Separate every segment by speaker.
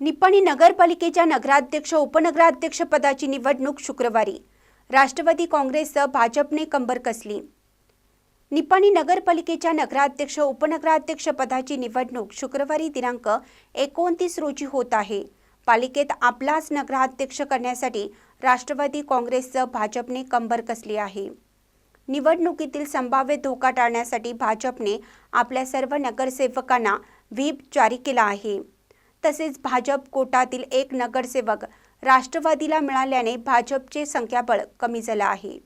Speaker 1: निपाणी नगरपालिकेच्या नगराध्यक्ष उपनगराध्यक्ष पदाची निवडणूक शुक्रवारी. राष्ट्रवादी काँग्रेससह भाजपने कंबर कसली? निपाणी नगरपालिकेच्या नगराध्यक्ष उपनगराध्यक्ष पदाची निवडणूक शुक्रवारी दिनांक एकोणतीस रोजी होत आहे. पालिकेत आपलाच नगराध्यक्ष करण्यासाठी राष्ट्रवादी काँग्रेससह भाजपने कंबर कसली आहे? निवडणुकीतील संभाव्य धोका टाळण्यासाठी भाजपने आपल्या सर्व नगरसेवकांना व्हीप जारी केला आहे. तसेच भाजप कोटातील एक नगरसेवक राष्ट्रवादीला मिळाल्याने भाजपचे संख्याबळ कमी झालं आहे.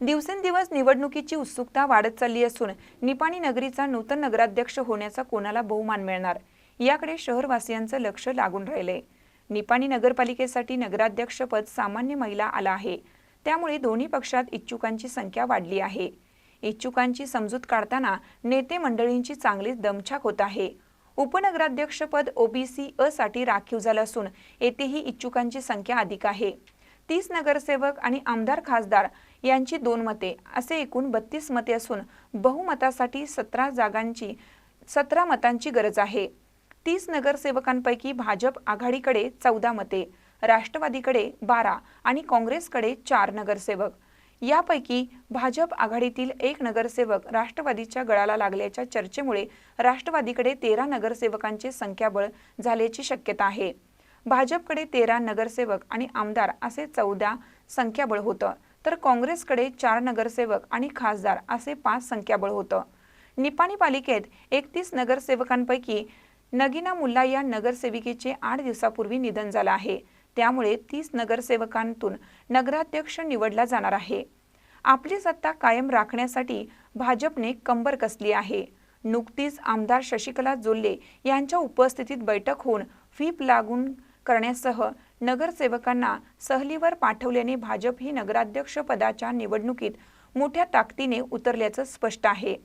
Speaker 2: दिवसेंदिवस निवडणुकीची उत्सुकता वाढत चालली असून निपाणी नगरीचा नूतन नगराध्यक्ष होण्याचा कोणाला बहुमान मिळणार? याकडे शहरवासियांचं लक्ष लागून राहिले. निपाणी नगरपालिकेसाठी नगराध्यक्षपद सामान्य महिला आला आहे. त्यामुळे दोन्ही पक्षात इच्छुकांची संख्या वाढली आहे. इच्छुकांची समजूत काढताना नेते मंडळींची चांगलीच दमछाक होत आहे. उपनगराध्यक्षपद ओबीसी अ साठी राखीव झालं असून येथेही इच्छुकांची संख्या अधिक आहे. तीस नगरसेवक आणि आमदार खासदार यांची दोन मते असे एकूण बत्तीस मते असून बहुमतासाठी सतरा जागांची सतरा मतांची गरज आहे. तीस नगरसेवकांपैकी भाजप आघाडीकडे चौदा मते राष्ट्रवादीकडे बारा आणि काँग्रेसकडे चार नगरसेवक. यापैकी भाजप आघाडीतील एक नगरसेवक राष्ट्रवादीच्या गळाला लागल्याच्या चर्चेमुळे राष्ट्रवादीकडे तेरा नगरसेवकांचे संख्याबळ झाल्याची शक्यता आहे. भाजपकडे तेरा नगरसेवक आणि आमदार असे चौदा संख्याबळ होतं तर काँग्रेसकडे चार नगरसेवक आणि खासदार असे पाच संख्याबळ होतं. निपाणी पालिकेत एकतीस नगरसेवकांपैकी नगिना मुल्ला या नगरसेविकेचे आठ दिवसापूर्वी निधन झालं आहे. त्यामुळे तीस नगरसेवकांतून नगराध्यक्ष निवडला जाणार आहे. आपली सत्ता कायम राखण्यासाठी भाजपने कंबर कसली आहे? नुकतीच आमदार शशिकला जोल्ले यांच्या उपस्थितीत बैठक होऊन व्हीप लागून करण्यासह नगरसेवकांना सहलीवर पाठवल्याने भाजप ही नगराध्यक्ष पदाच्या निवडणुकीत मोठ्या ताकदीने उतरल्याचं स्पष्ट आहे.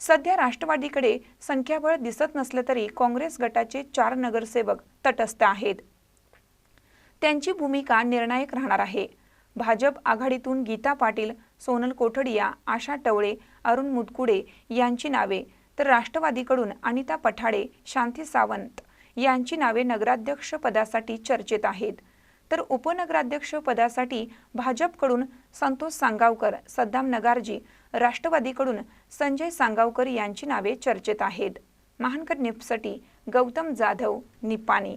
Speaker 2: सध्या राष्ट्रवादीकडे संख्याबळ दिसत नसलं तरी काँग्रेस गटाचे चार नगरसेवक तटस्थ आहेत. त्यांची भूमिका निर्णायक राहणार आहे. भाजप आघाडीतून गीता पाटील सोनल कोठडिया आशा टवळे अरुण मुदकुडे यांची नावे तर राष्ट्रवादीकडून अनिता पठाडे शांती सावंत यांची नावे नगराध्यक्ष पदासाठी चर्चेत आहेत. तर उपनगराध्यक्ष पदासाठी भाजपकडून संतोष सांगावकर सद्दाम नगारजी राष्ट्रवादीकडून संजय सांगावकर यांची नावे चर्चेत आहेत. महानकर निपसाठी गौतम जाधव निपाणी.